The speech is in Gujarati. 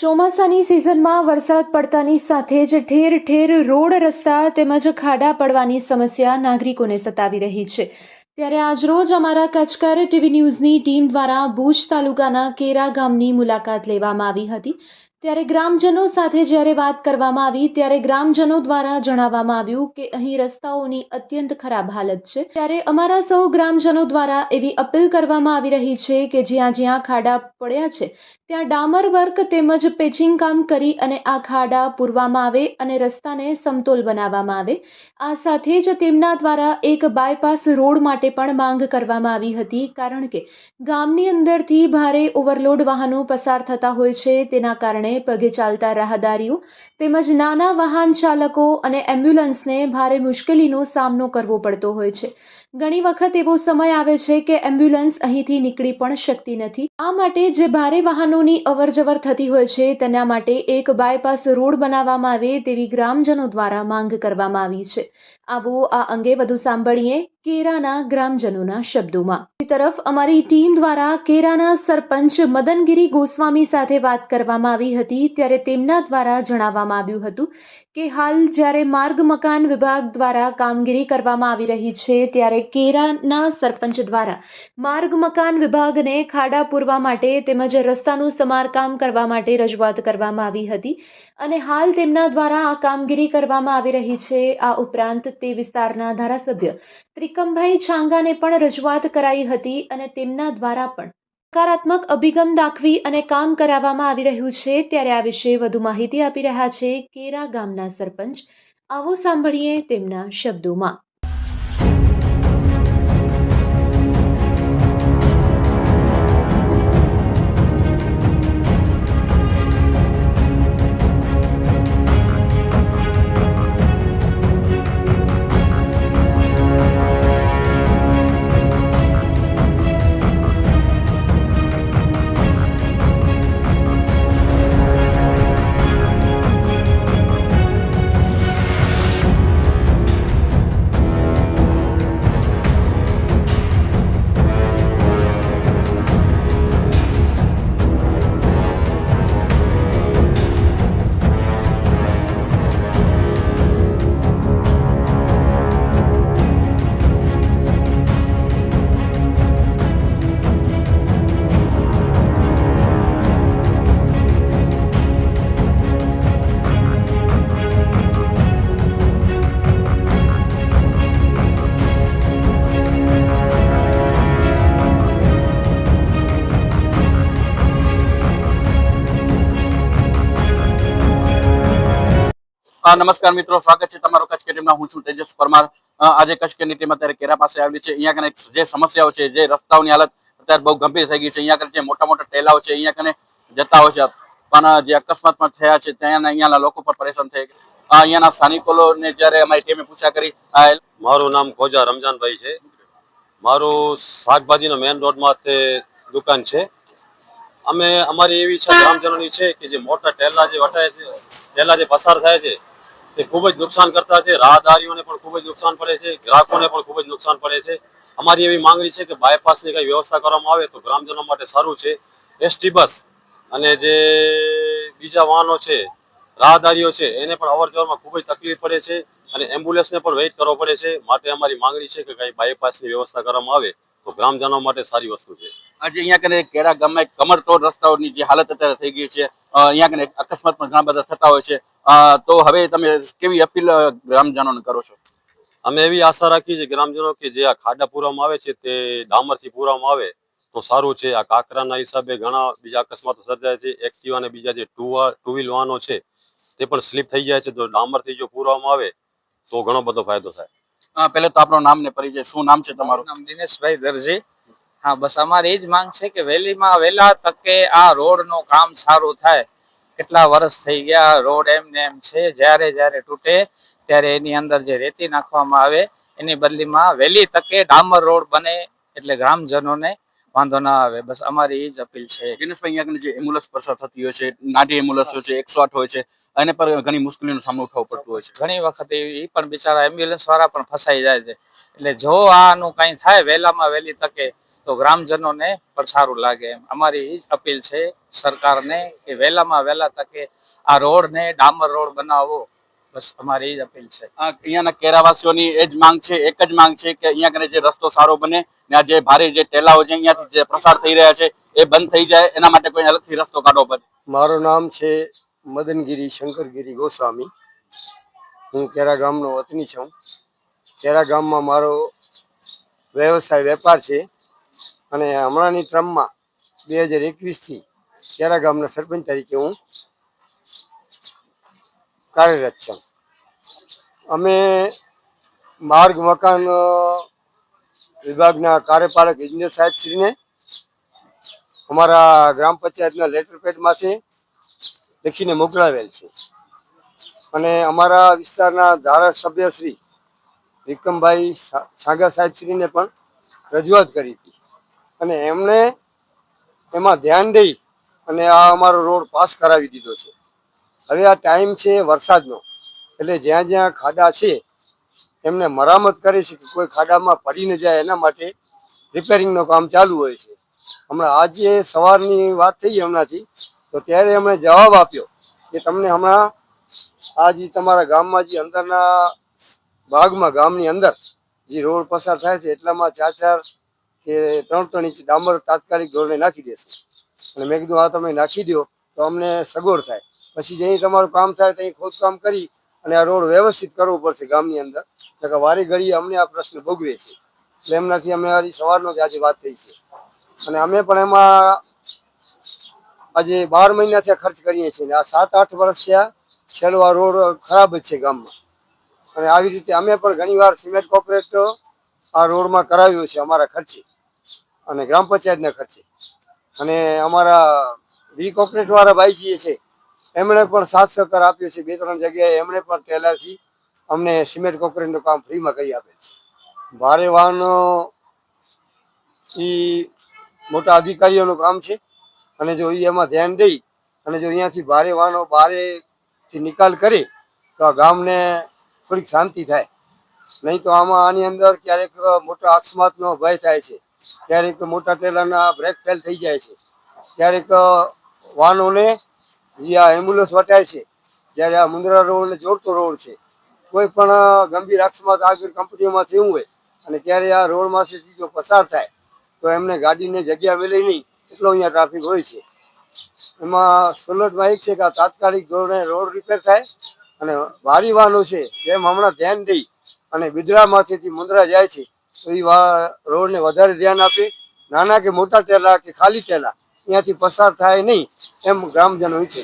ચોમાસાની સિઝનમાં વરસાદ પડતાની સાથે જ ઠેર ઠેર રોડ રસ્તા તેમજ ખાડા પડવાની સમસ્યા નાગરિકોને સતાવી રહી છે. ત્યારે આજરોજ અમારા કચકર ટીવી ન્યૂઝની ટીમ દ્વારા ભુજ તાલુકાના કેરા ગામની મુલાકાત લેવામાં આવી હતી. ત્યારે ગ્રામજનો સાથે જ્યારે વાત કરવામાં આવી, ત્યારે ગ્રામજનો દ્વારા જણાવવામાં આવ્યું કે અહીં રસ્તાઓની અત્યંત ખરાબ હાલત છે. ત્યારે અમારા સૌ ગ્રામજનો દ્વારા એવી અપીલ કરવામાં આવી રહી છે કે જ્યાં જ્યાં ખાડા પડ્યા છે ત્યાં ડામર વર્ક તેમજ પેચિંગ કામ કરી અને આ ખાડા પૂરવામાં આવે અને રસ્તાને સમતોલ બનાવવામાં આવે. આ સાથે જ તેમના દ્વારા એક બાયપાસ રોડ માટે પણ માંગ કરવામાં આવી હતી, કારણ કે ગામની અંદરથી ભારે ઓવરલોડ વાહનો પસાર થતા હોય છે. તેના કારણે પગે ચાલતા રાહદારીઓ તેમજ નાના વાહન ચાલકો અને એમ્બ્યુલન્સને ભારે મુશ્કેલીનો સામનો કરવો પડતો હોય છે. ઘણી વખત એવો સમય આવે છે કે એમ્બ્યુલન્સ અહીંથી નીકળી પણ શકતી નથી. આ માટે જે ભારે વાહનોની અવરજવર થતી હોય છે, તેના માટે એક બાયપાસ રોડ બનાવવામાં આવે તેવી ગ્રામજનો દ્વારા માંગ કરવામાં આવી છે. આવો આ અંગે વધુ સાંભળીએ. કેરાના ગ્રામજનોના શબ્દોમાં. તરફ, અમારી ટીમ દ્વારા કેરાના સરપંચ મદનગીરી ગોસ્વામી સાથે વાત કરવામાં આવી હતી, ત્યારે તેમના દ્વારા જણાવવામાં આવ્યું હતું કે હાલ જ્યારે માર્ગ મકાન વિભાગ દ્વારા કામગીરી કરવામાં આવી રહી છે, ત્યારે કેરાના સરપંચ દ્વારા માર્ગ મકાન વિભાગને ખાડા પૂરવા માટે તેમજ રસ્તાનું સમારકામ કરવા માટે રજૂઆત કરવામાં આવી હતી. અને હાલ તેમના દ્વારા આ કામગીરી કરવામાં આવી રહી છે. આ ઉપરાંત તે વિસ્તારના ધારાસભ્ય ત્રિકમભાઈ છાંગાને પણ રજૂઆત કરાઈ હતી અને તેમના દ્વારા પણ સકારાત્મક અભિગમ દાખવી અને કામ કરાવવામાં આવી રહ્યું છે. ત્યારે આ વિશે વધુ માહિતી આપી રહ્યા છે. કેરા ગામના સરપંચ આવો સાંભળીએ તેમના શબ્દોમાં. નમસ્કાર મિત્રો, સ્વાગત છે તમારો કચ્છ કેટીમાં હું છું તેજસ પરમાર. આજે કચ્છ કે ટીમ અત્યારે કેરા પાસે આવેલી છે. અહીંયા કને જે સમસ્યાઓ છે, જે રસ્તાઓની હાલત અત્યારે બહુ ગંભીર થઈ ગઈ છે. અહીંયા કને જે મોટા મોટા ટેલાઓ છે, અહીંયા કને જતા હોય છે. પણ જે અકસ્માતમાં થયા છે, ત્યાં અહીંયાના લોકો પણ પરેશાન થઈ અહીંયાના સ્થાનિકોને જ્યારે અમારી ટીમે પૂછા કરી મારું નામ ખોજા રમજાનભાઈ છે. મારું શાકભાજીનો મેન રોડમાં તે દુકાન છે. અમે, અમારી એવી ઈચ્છા ગ્રામજનોની છે કે જે મોટા ટેલા જે વટાય છે ટેલા જે પસાર થાય છે તે ખૂબ જ નુકસાન કરતા છે. રાહદારીઓને પણ ખૂબ જ નુકસાન પડે છે. ગ્રાહકોને પણ ખૂબ જ નુકસાન પડે છે. અમારી એવી માંગણી છે કે બાયપાસની કંઈ વ્યવસ્થા કરવામાં આવે તો ગ્રામજનો માટે સારું છે. એસટી બસ અને જે બીજા વાહનો છે, રાહદારીઓ છે, એને પણ અવર જવરમાં ખૂબ જ તકલીફ પડે છે અને એમ્બ્યુલન્સને પણ વેઇટ કરવો પડે છે. માટે અમારી માંગણી છે કે કંઈ બાયપાસની વ્યવસ્થા કરવામાં આવે. તો ગ્રામજનો માટે સારી વસ્તુ છે. આજે અહીંયા કને કેરા ગામમાં એક કમરતોડ રસ્તાઓની જે હાલત અત્યારે થઈ ગઈ છે અહીંયા કને અકસ્માત પણ ઘણા બધા થતા હોય છે. તો હવે તમે કેવી અપીલ ગ્રામજનોને કરો છો? અમે એવી આશા રાખીએ છીએ ગ્રામજનો કે જે આ ખાડા પૂરવામાં આવે છે તે ડામરથી પૂરવામાં આવે તો સારું છે. આ કાંકરાના હિસાબે ઘણા બીજા અકસ્માતો સર્જાય છે. એક્ટિવા અને બીજા જે ટુ ટુ વ્હીલ વાહનો છે તે પણ સ્લીપ થઈ જાય છે. તો ડામરથી જો પૂરવામાં આવે તો ઘણો બધો ફાયદો થાય. પહેલે તો આપણો નામ ને પરિચય. શું નામ છે તમારું? નામ દિનેશભાઈ દરજી. હા બસ અમારી એ જ માંગ છે કે વહેલીમાં વહેલા તકે આ રોડનું કામ સારું થાય. કેટલા વર્ષ થઈ ગયા રોડ એમ ને એમ છે જ્યારે જ્યારે તૂટે ત્યારે એની અંદર જે રેતી નાખવામાં આવે એની બદલીમાં વહેલી તકે ડામર રોડ બને એટલે ગ્રામજનોને વાંધો ના આવે. બસ અમારી એ જ અપીલ છે. દિનેશભાઈ અહીંયા જે એમ્બ્યુલન્સ પસાર થતી હોય છે નાની એમ્બ્યુલન્સ હોય છે એકસો આઠ હોય છે એને પર ઘણી મુશ્કેલીનો સામનો ઉઠાવવો પડતો હોય છે. ઘણી વખત એ પણ બિચારા એમ્બ્યુલન્સ વાળા પણ ફસાઈ જાય છે. એટલે જો આનું કઈ થાય વહેલામાં વહેલી તકે તો ગ્રામજનોને પણ સારું લાગે એમ. અમારી ઈ જ અપીલ છે સરકારને કે વહેલામાં વહેલા તકે આ રોડને ડામર રોડ બનાવવો બસ અમારી એ જ અપીલ છે. અહીંયાના કેરાવાસીઓની એ જ માંગ છે એક જ માંગ છે કે અહીંયા કને જે રસ્તો સારો બને ને આ જે ભારે જે ટેલાઓ છે અહીંયાથી જે પ્રસાર થઈ રહ્યા છે એ બંધ થઈ જાય. એના માટે કોઈ અલગથી રસ્તો કાઢવો પડે. મારું નામ છે મદનગીરી, શંકરગીરી ગોસ્વામી. હું કેરા ગામનો વતની છું. કેરા ગામમાં મારો વ્યવસાય વેપાર છે અને હમણાંની ટ્રમમાં બે હજાર એકવીસથી કેરા ગામના સરપંચ તરીકે હું કાર્યરત છું. અમે માર્ગ, મકાન વિભાગના કાર્યપાલક, ઇજનેર સાહેબશ્રીને અમારા ગ્રામ પંચાયતના લેટર પેડમાંથી લખીને મોકલાવેલ છે. અને અમારા વિસ્તારના ધારાસભ્ય શ્રી વિક્રમભાઈ સાગા સાહેબશ્રીને પણ રજૂઆત કરી હતી. અને એમણે એમાં ધ્યાન દઈ અને આ અમારો રોડ પાસ કરાવી દીધો છે. હવે આ ટાઈમ છે વરસાદનો, એટલે જ્યાં જ્યાં ખાડા છે, એમને મરામત કરે છે કે કોઈ ખાડામાં પડી ન જાય એના માટે રિપેરિંગનું કામ ચાલુ હોય છે. હમણાં આજે સવારની વાત થઈ હમણાંથી તો ત્યારે એમણે જવાબ આપ્યો કે તમને હમણાં આ જે તમારા ગામમાં જે અંદરના ભાગમાં, ગામની અંદર જે રોડ પસાર થાય છે, એટલામાં ચાર ચાર કે ત્રણ ત્રણ ઇંચ ડામર તાત્કાલિક ધોરણે નાખી દેશે. અને મેં કીધું આ તમે નાખી દો, તો અમને સગવડ થાય. પછી જ્યાં તમારું કામ થાય ત્યાં ખોદકામ કરી અને આ રોડ વ્યવસ્થિત કરવો પડશે ગામની અંદર. એટલે કે વારી ઘડીએ અમને આ પ્રશ્ન ભોગવે છે. એટલે એમનાથી અમે સવારનો જ આજે વાત થઈ છે. અને અમે પણ એમાં આજે બાર મહિનાથી આ ખર્ચ કરીએ છીએ આ સાત, આઠ વર્ષ થયા, છેલ્લો રોડ ખરાબ જ છે ગામમાં. અને આવી રીતે અમે પણ ઘણીવાર સિમેન્ટ કોર્પોરેટરો આ રોડમાં કરાવ્યો છે અમારા ખર્ચે અને ગ્રામ પંચાયતના ખર્ચે. અને અમારા વી કોર્પોરેટ વાળા ભાઈજીએ છે, એમણે પણ સાથ સહકાર આપ્યો છે, બે, ત્રણ જગ્યાએ એમણે પણ પહેલાથી અમને સિમેન્ટ કોર્પોરેટનું કામ ફ્રીમાં કરી આપે છે. ભારે વાહનો એ મોટા અધિકારીઓનું કામ છે. અને જો એ એમાં ધ્યાન દઈ અને જો અહીંયાથી ભારે વાહનો બારેથી નિકાલ કરે, તો આ ગામને થોડીક શાંતિ થાય. નહીં તો આમાં આની અંદર ક્યારેક મોટા અકસ્માતનો ભય થાય છે. ક્યારેક મોટા ટેલરના બ્રેક ફેલ થઈ જાય છે. ક્યારેક વાહનોને જે આ એમ્બ્યુલન્સ વટાય છે, જ્યારે આ મુંદ્રા રોડને જોડતો રોડ છે, કોઈ પણ ગંભીર અકસ્માત આગળ કંપનીઓમાં થયું હોય અને ત્યારે આ રોડમાંથી જો પસાર થાય, તો એમને ગાડીને જગ્યા મળે નહીં એટલો અહીંયા ટ્રાફિક હોય છે. એમાં સુરતમાં એક છે કે તાત્કાલિક ધોરણે રોડ રિપેર થાય અને ભારી વાહનો છે, જેમ હમણાં ધ્યાન દઈ અને બિદરામાંથી મુંદ્રા જાય છે, તો એ રોડને વધારે ધ્યાન આપે. નાના કે મોટા ટેલા કે ખાલી ટેલા અહીંયાથી પસાર થાય નહીં, એમ ગ્રામજનો છે.